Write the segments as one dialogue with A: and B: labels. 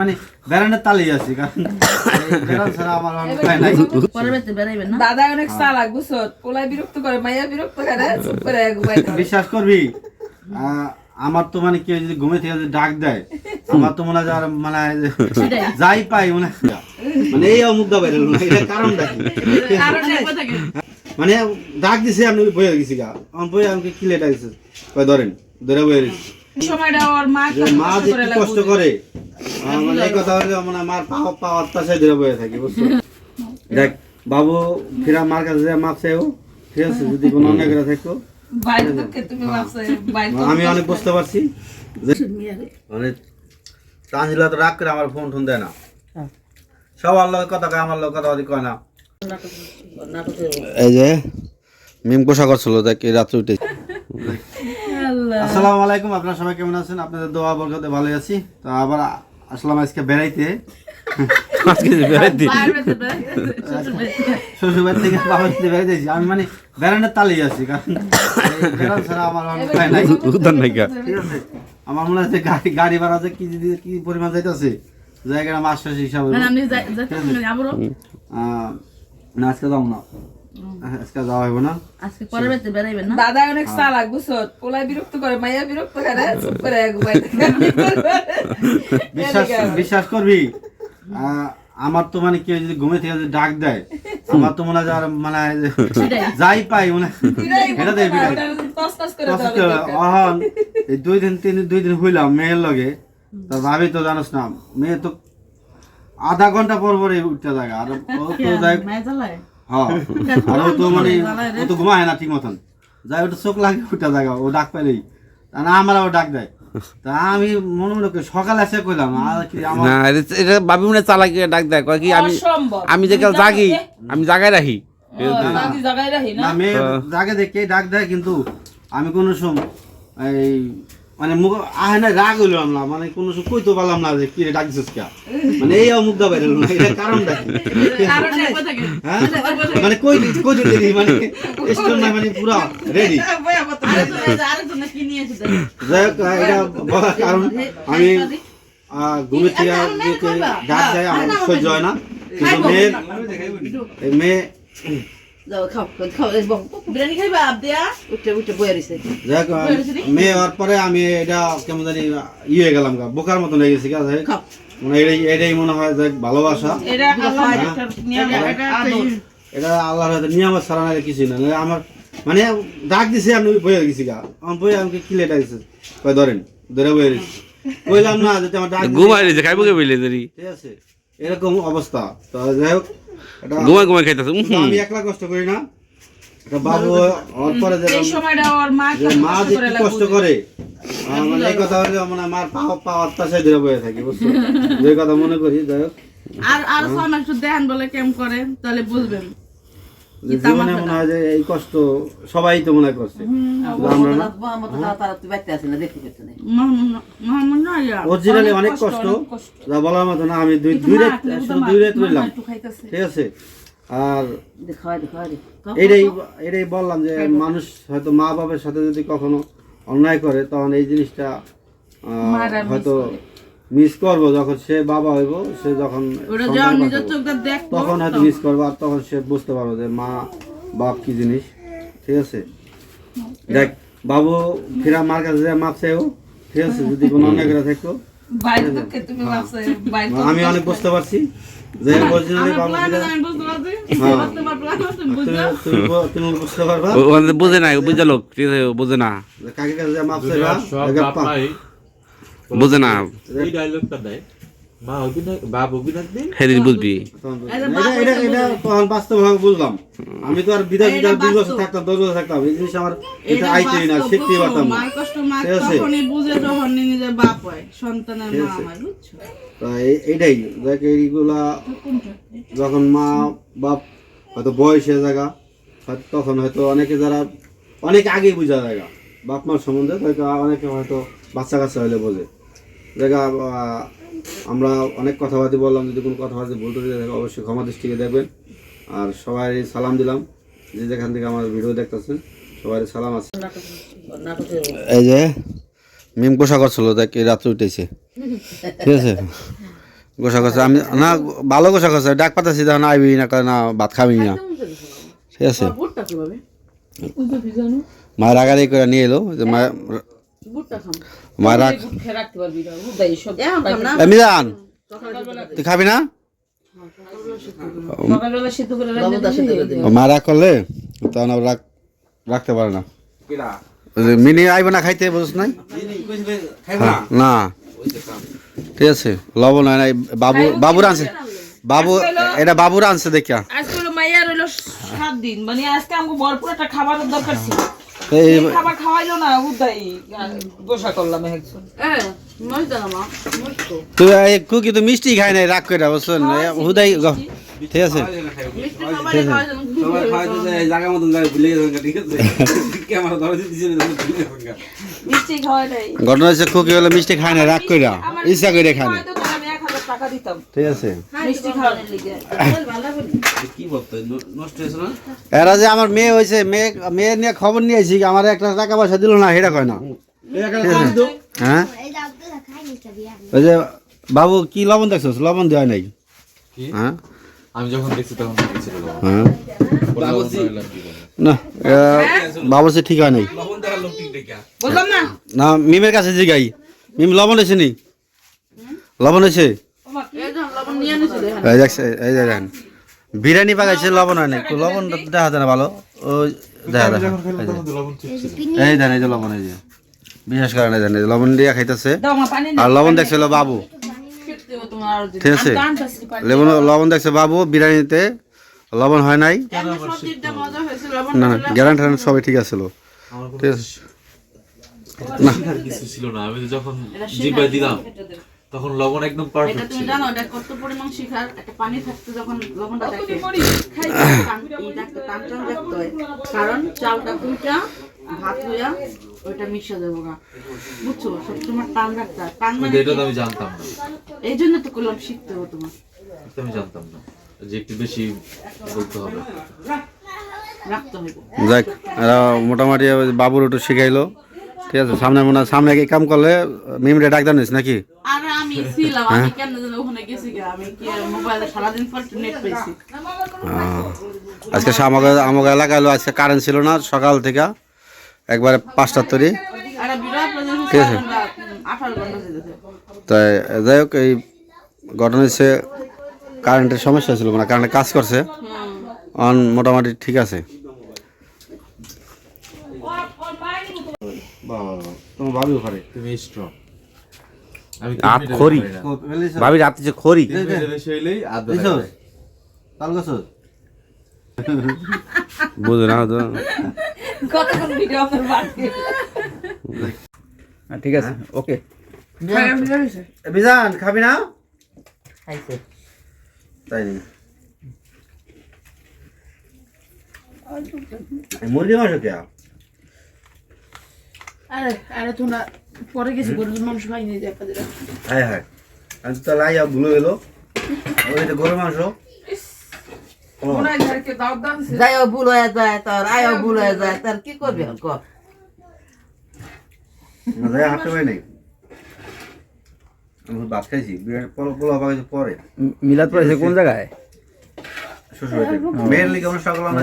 A: মানে বেড়ানোর তালেই আছি কারণ এই বেড়ান ছাড়া আমার
B: না?
C: দাদা অনেক চালাক বুঝছ? বিরক্ত করে মাইয়া বিরক্ত করে চুপ করে
A: বিশ্বাস করবি? আহ, আমার তো মানে কেউ যদি ঘুমে থেকে ডাক দেয় আমার তো মনে হয় আর মানে যাই পাই মনে মানে এই অমুক দা
B: কারণ
A: মানে ডাক দিছে আমি বয়ে গেছি গা। আমার বয়ে আমাকে কিলে ডাকছে ধরেন ধরে বয়ে গেছি
C: সময়টা ওর মা কষ্ট
A: যে
C: করে
A: কি কষ্ট করে। মানে এই কথা হলে মানে মার পাওয়া ধরে বয়ে থাকি বুঝছ? দেখ বাবু ফিরা মার কাছে যায় মাপ চাইও ঠিক আছে? যদি কোনো করে থাকো
C: কত
A: আমি অনেক বুঝতে পারছি। মানে তানজিলা তো রাগ করে আমার ফোন টোন দেয় না। সব আল্লাহ কথা কয় আমার লোক কথা কয় না। এই যে মিম কোষা করছিল দেখ রাত্রে উঠে। আসসালামু আলাইকুম আপনারা সবাই কেমন আছেন? আপনাদের দোয়া বরকতে ভালো আছি। তো আবার আসলাম আজকে বেড়াইতে। আজকে থেকে আমি মানে বেড়ানোর তালেই আছি কারণ বেড়ান ছাড়া আমার নাই। ঠিক আছে? আমার মনে হচ্ছে গাড়ি গাড়ি ভাড়া যে কি কি পরিমাণ যাইতেছে জায়গাটা মাস হিসাবে
B: মানে
A: আজকে যাও না। আজকে যাওয়া হইব না।
B: আজকে পরের বাড়িতে বেড়াইবেন না?
C: দাদা অনেক চালাক বুঝছ? পোলাই বিরক্ত করে মাইয়া বিরক্ত করে চুপ করে
A: বিশ্বাস বিশ্বাস করবি? আমার তো মানে কেউ যদি ঘুমে থেকে ডাক দেয় আমার তো মনে হয় মানে যাই পাই মানে এটা দেয়। অহন এই দুই দিন তিন দুই দিন হইলাম মেয়ের লগে। তার ভাবি তো জানোস না মেয়ে তো আধা ঘণ্টা পর পরে উঠতে জায়গা আর তো যাই? হ্যাঁ। আর ও তো মানে ও তো ঘুমায় না ঠিক মতন। যাই ওটা চোখ লাগে উঠে জায়গা ও ডাক পেলেই তা না আমার ও ডাক দেয়। তা আমি মনে মনে করি সকালে এসে কইলাম আর কি আমার
D: না এটা- এটা মনে চালাকি ডাক দেয় কয় কি আমি আমি যে কাল জাগি আমি জাগায় রাখি।
C: জাগায় না?
A: মেয়ে জাগে দেখে ডাক দেয় কিন্তু আমি কোনো সময় এই মানে মুখ আহে না রাগ হইলাম না মানে কোনো সময় কইতে পারলাম না যে কি রে ডাক দিছিস কে? মানে এই অমুক দা বেরোল না এটা কারণটা। হ্যাঁ? মানে কই কই দিলি মানে স্টোন না মানে পুরো রেডি? যাই হোক এটা বলার কারণ আমি থেকে ডাক দেয় আমার সহ্য হয় না। কিন্তু মেয়ের মেয়ে
B: বইয়া
A: মেয়ে হওয়ার পরে আমি এটা কেমন জানি ইয়ে হয়ে গেলাম গা বোকার মতন হয়ে গেছি গা। মানে এটাই মনে হয় যে ভালোবাসা।
C: এটা আল্লাহর।
A: হয়তো নিয়ামত। ছাড়া না কিছু না। আমার মানে ডাক দিছে আমি বয়ে গেছি গা। আমার বয়ে আমাকে কিলে ডাকছে কয় ধরেন ধরে বয়ে গেছি কইলাম না যে আমার ডাক দিছে।
D: ঘুমাই রয়েছে খাইব কে বইলে? ধরি।
A: ঠিক আছে। এরকম অবস্থা। তো যাই হোক এটা
D: ঘুমাই ঘুমাই খাইতেছে
A: আমি একলা কষ্ট করি না। বাবু ওর পরে যে
C: এই সময়টা ওর মা
A: যে
C: কষ্ট করে
A: মানে এই কথা হলে মানে মার পাওয়া পাওয়ার তাসায় ধরে বয়ে থাকি বুঝছ? যে কথা মনে করি যাই হোক।
B: আর আর মাস একটু দেখেন বলে কেম করে তাহলে বুঝবেন।
A: জীবনে মনে হয় যে এই কষ্ট সবাই তো মনে করছে। শুধু আমরা না?
B: মোহাম্মদ না
A: অরিজিনালি অনেক কষ্ট যা বলার মতো না আমি দুই দুই রাত শুধু দুই রাত রইলাম ঠিক আছে? আর এটাই এটাই বললাম যে মানুষ হয়তো মা বাবার সাথে যদি কখনো অন্যায় করে তখন এই জিনিসটা হয়তো। মিস করব যখন সে বাবা হইব সে যখন তখন হয়তো মিস করব আর তখন সে বুঝতে পারব যে মা বাপ কি জিনিস ঠিক আছে? দেখ বাবু ফিরা মার কাছে যায় মাপ চাইও ঠিক আছে? যদি কোনো অন্যায় করে থাকো
C: বাইরে দুঃখে তুমি ভাবছ বাইরে কত
A: আমি অনেক বুঝতে পারছি। যে বাবু হ্যাঁ।
B: তোমার প্ল্যান তুমি
A: তুমি তুমি তুমি বুঝতে পারবা?
D: বোঝে না বুঝে লোক ঠিক আছে ও বোঝে না।
A: যে কাকে কাছে মাপ চাইবা
D: বোঝে না।
E: এই ডায়লগটা দেয়। মা অভিনয় বাপ অভিনয় দিন।
D: সেদিন বুঝবি?
A: তখন বুঝ- এটা- এটা- এটা তখন বাস্তবভাবে বুঝলাম। আমি তো আর বিদেশ দুই বছর থাকতাম দশ বছর থাকতাম। এই জিনিস আমার এটা না
B: বুঝছ?
A: পারতাম না।
B: কষ্ট মা
A: ঠিক আছে?
B: তখনই বুঝে যখন নিজের বাপ হয় সন্তানের মা। বুঝছ?
A: দেখ এইগুলা যখন মা বাপ হয়তো বয়সে জায়গা তখন হয়তো অনেকে যারা অনেক আগে বোঝা জায়গা বাপ মার সম্বন্ধে হয়তো অনেকে হয়তো বাচ্চা কাচ্চা হলে বোঝে। জায়গা আহ, আমরা অনেক কথাবার্তা বললাম যদি কোনো কথাবার্তা বলতে দিয়ে থাকে অবশ্যই ক্ষমা দৃষ্টিকে দেখবেন। আর সবাই সালাম দিলাম যে যেখান থেকে আমার ভিডিও দেখতেছেন সবাই সালাম আছে। এই যে মিম পোষা করছিল দেখ এই রাত্রে উঠেছে। ঠিক আছে? গোসা গোসা আমি না ভালো গোসা গোসা ডাক পাতাছি তখন আইবি না না ভাত খাবি না। ঠিক আছে? মায়ের আগারে করে নিয়ে এলো যে মায়ের তুই খাবি না?
C: সকালবেলা সিদ্ধ করে রাখলে
B: বাবুদা সাথে করে দিন
A: ও মা রাগ করলে তখন রাগ রাখতে পারে না। মিনি আইবে না খাইতে বুঝছ নাই? হ্যাঁ, না? ঠিক আছে লবণ হয় নাই বাবু বাবুর আনছে। বাবু এটা বাবুর আনছে দেখিয়া।
C: আজকে মাইয়া রইল সাত দিন। মানে আজকে আমাকে ভরপুর একটা খাবারের দরকার ছিল।
A: এই
C: খাবার খাওয়াইলো না হুদাই গোসা করলাম একজন।
A: তুই এই কুকি তো মিষ্টি খাই নাই রাগ করে বুঝছেন এ, হুদাই ঠিক আছে? ঘটনা হচ্ছে কুকি হলে মিষ্টি খায় না রাগ করে ইচ্ছা করে খায় না
C: টাকা দিতাম।
A: ঠিক আছে।
C: মিষ্টি খাওয়ানোর লিগে।
F: কি বলতো নষ্ট হয়েছে না?
A: এরা যে আমার মেয়ে হয়েছে মেয়ে মেয়ে নিয়ে খবর নিয়ে আইছি আমার একটা টাকা পয়সা দিল না সেটা কয় না। হ্যাঁ? ওই যে বাবু কি লবণ দেখছ লবণ দেওয়া নাই। হ্যাঁ?
E: আমি যখন দেখছি তখন
A: হ্যাঁ? না ঠিক হয় নাই।
C: না?
A: না মিমের কাছে জিগাই। মিম লবণ হয়েছে নি? লবণ হয়েছে?
B: এই
A: দেখছে যে দেখেন। বিরিয়ানি পাকাইছে লবণ হয় নাই। লবণ দেখা যায় না ভালো। ওই দেখা
E: ছিল
A: এই দেন এই যে লবণ এই যে। বিশেষ কারণে দেন এই লবণ দিয়ে খাইতেছে।
C: দাও আমার পানি
A: আর লবণ দেখছিল বাবু। ঠিক আছে? লবণ লবণ দেখছে বাবু বিরিয়ানিতে লবণ হয় নাই। না না গ্যারান্টি সবই ঠিক আছিল ঠিক আছে।
E: কিছু ছিল না আমি যখন দিলাম। তখন লবণ একদম
B: এটা
E: পারফেক্ট
B: তুমি
E: ছিল।
B: জানো এটা কত পরিমাণ শিখার? একটা পানি থাকতে যখন লবণটা দেখে এই দেখতে টান টান দেখতে হয়। কারণ চালটা কুইটা ভাত হইয়া ওইটা মিশে যাব গা। বুঝছ? সবসময় টান রাখতে টান মানে
E: এটা তো আমি জানতাম না।
B: এই জন্য তো করলাম শিখতে হবে তোমার।
E: এটা আমি জানতাম না যে একটু বেশি বলতে হবে।
B: রাখতে হবে
A: যাক মোটামুটি বাবুর একটু শিখাইলো। ঠিক আছে সামনে মনে সামনে কি কাম করলে মিমরে ডাক জানিস নাকি?
B: আর আমি ছিলাম আমি কেন যেন ওখানে গেছি আমি কি মোবাইলে সারাদিন পর নেট
A: আহ, আজকে আমাকে আমাকে এলাকায় হলো আজকে কারেন্ট ছিল না সকাল থেকে একবারে পাঁচটার তরি। ঠিক আছে। তাই যাই হোক এই ঘটনা হচ্ছে কারেন্টের সমস্যা ছিল মানে কারেন্টে কাজ করছে। অন মোটামুটি ঠিক আছে। তোমার ভাবি ওখানে
E: তুমি স্ট্রং আমি
D: আট খড়ি। ভাবি রাতে যে খড়ি।
E: বেশি হইলেই আধ
A: তাল গাছ
D: বুঝো না তো
C: কতক্ষণ ভিডিও আপনার বাড়ছে
A: ঠিক আছে ওকে। বিজান খাবি না? তাই নি মুরগি মাংস কে
B: আরে আরে তোমরা পরে গেছি গরুর মাংস খাইনি দেখা
A: হ্যাঁ হ্যাঁ। আমি তো লাইয়া ভুলে গেল ওই তো গরু মাংস। ও,
C: মনে হয়
B: যাইও ভুল হয়ে যায় তার আয়ও ভুল হয়ে যায় তার কি করবে? আর কর।
A: যাই হাঁটতে পারি নাই। আমি ভাত খাইছি বিরাট পোলা পোলা পাকাইছি পরে।
G: মিলাদ পড়েছে কোন জায়গায়?
A: শ্বশুর মেয়ের লিগে অনুষ্ঠান করলাম না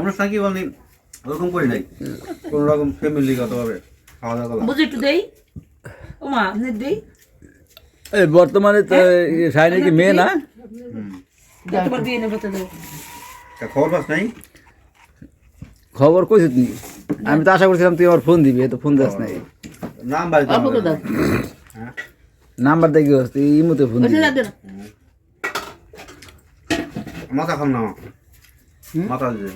A: অনুষ্ঠান কি বলনি? ওরকম করি নাই। কোন রকম ফ্যামিলিগতভাবে খাওয়া দাওয়া
C: বুঝি একটু দেই? ও আপনি দেই?
G: এই বর্তমানে তো সাইনে কি মেয়ে না?
C: তোমার দিয়ে নেব তো
A: খবর পাস নাই?
G: খবর নি আমি তো আশা করছিলাম তুই আমার ফোন দিবি এ তো ফোন দাস নাই।
A: নাম বাড়ি
B: অল্প করে দাও
G: নাম্বার দেখি তুই ইমুতে ফোন দিবি।
A: মাথা খাম না মাথা দিয়ে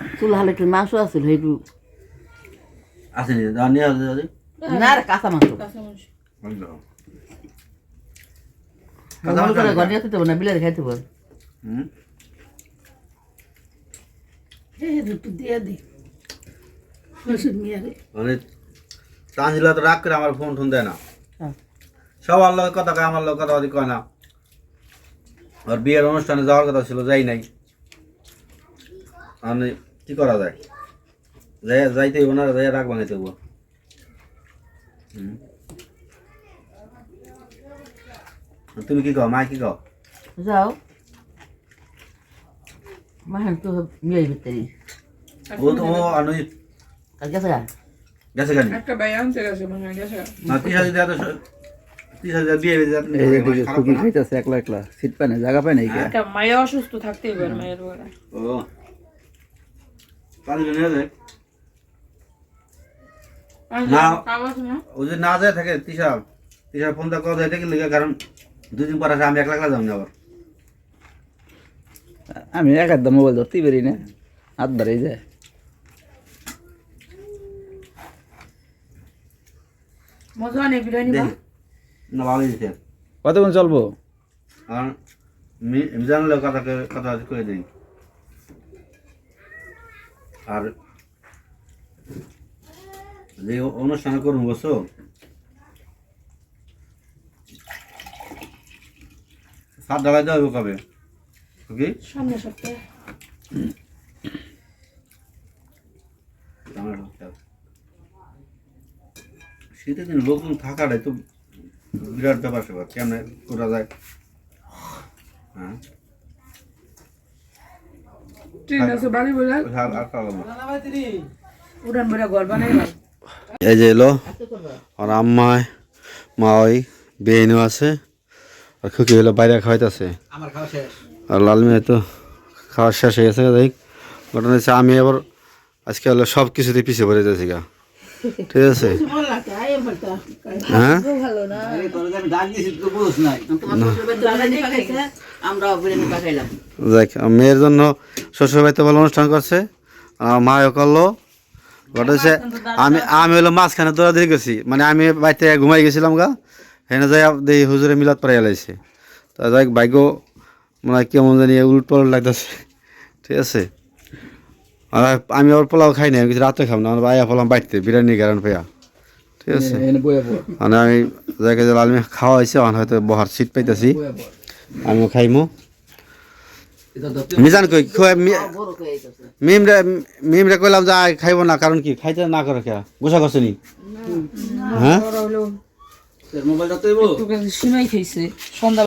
B: হুকি চুল হালে একটু মাংস আছিল সেইটো
A: যদি
B: না রে কাঁচা মাংস ঘরে খেতে না বিলে খাইতে
A: মানে তানজিলা তো রাগ করে আমার ফোন টোন দেয় না। সবার লোক কথা কয় আমার লোক কথা অধিক কয় না। আর বিয়ের অনুষ্ঠানে যাওয়ার কথা ছিল যাই নাই। মানে কি করা যায়? যাই যাইতে হইব না যাই রাগ ভাঙাইতে হইব।
H: তুমি কি কও মা কি কও?
I: যাও। মাহেন তো মেয়ে ভিতরে।
H: ও তো ও আনুই।
I: কাজ গেছে গা?
H: গেছে গানি
C: একটা ভাই আনতে গেছে মনে হয় গেছে
H: না হয়ে
G: দিকে খুকি খাইতেছে একলা পায় না জায়গা পায় না এই কে?
C: একটা মায়া অসুস্থ থাকতেই পারে মায়ের
H: ও। পাঁচ দিন হয়ে যায় না। ও যদি না যায় থাকে তিশা তিশা ফোনটা যায় দেখি লিখে কারণ দুদিন পর আসে আমি একলা একলা যাব না আবার।
G: আমি এক একদম মোবাইল ধরতেই পারি না হাত বাড়াই যায়। কতক্ষণ চলবো?
H: আর মি- আমি জানলে কথা কথা করে দিই। আর যে অনুষ্ঠান করুন বসো। সাত ডালাই দেওয়া হবে কবে? কি
C: সামনে সপ্তাহে।
H: শীতের দিন লোকজন থাকাটাই তো বিরাট ব্যাপার স্যাপার কেমন? করা যায়। হ্যাঁ
C: ট্রেন আছে বাড়ি বলে
H: আর আর কালো না
C: উড়ান বেড়া ঘর বানাই ভাই
A: এই যে এলো আর আম্মায় মা ওই বেইনও আছে আর খুকি হলো বাইরে খাওয়াইতেছে।
J: আমার খাওয়া শেষ।
A: আর লাল মেয়ে তো খাওয়া শেষ হয়ে গেছে দেখ। ঘটনা হচ্ছে আমি আবার আজকে হলো সব কিছুতে পিছিয়ে পড়ে যাচ্ছি গা। ঠিক আছে? হ্যাঁ? দেখ মেয়ের জন্য শ্বশুর বাড়িতে ভালো অনুষ্ঠান করছে আমার করল। ঘটনা হচ্ছে, আমি আমি হলো মাঝখানে দৌড়াদৌড়ি গেছি মানে আমি বাড়িতে ঘুমাই গেছিলাম গা, হেনে যাই দেখি হুজুরে মিলাদ পরে এলাইছে তা যাই ভাগ্য মানে হয় কেমন জানি উলট পালট লাগতেছে। ঠিক আছে? আর আমি আবার পোলাও খাই না আমি কিছু রাতে খাম না, আমার ভাইয়া পোলাম বাড়িতে, বিরিয়ানি গারান পেয়া ঠিক আছে?
G: এনে বয়ে পড়
A: মানে আমি যাকে যে লালমি খাওয়া হয়েছে আমার হয়তো বহার সিট পাইতেছি। আমিও খাইমু। মিজান কই? মিমরে মিমরে কইলাম যে খাইব খাইবো না কারণ কি? খাইতে না করে কে? গোসা করছে নি? হ্যাঁ?
J: মোবাইলটা তো
C: সিমাই খাইছে। সন্ধ্যা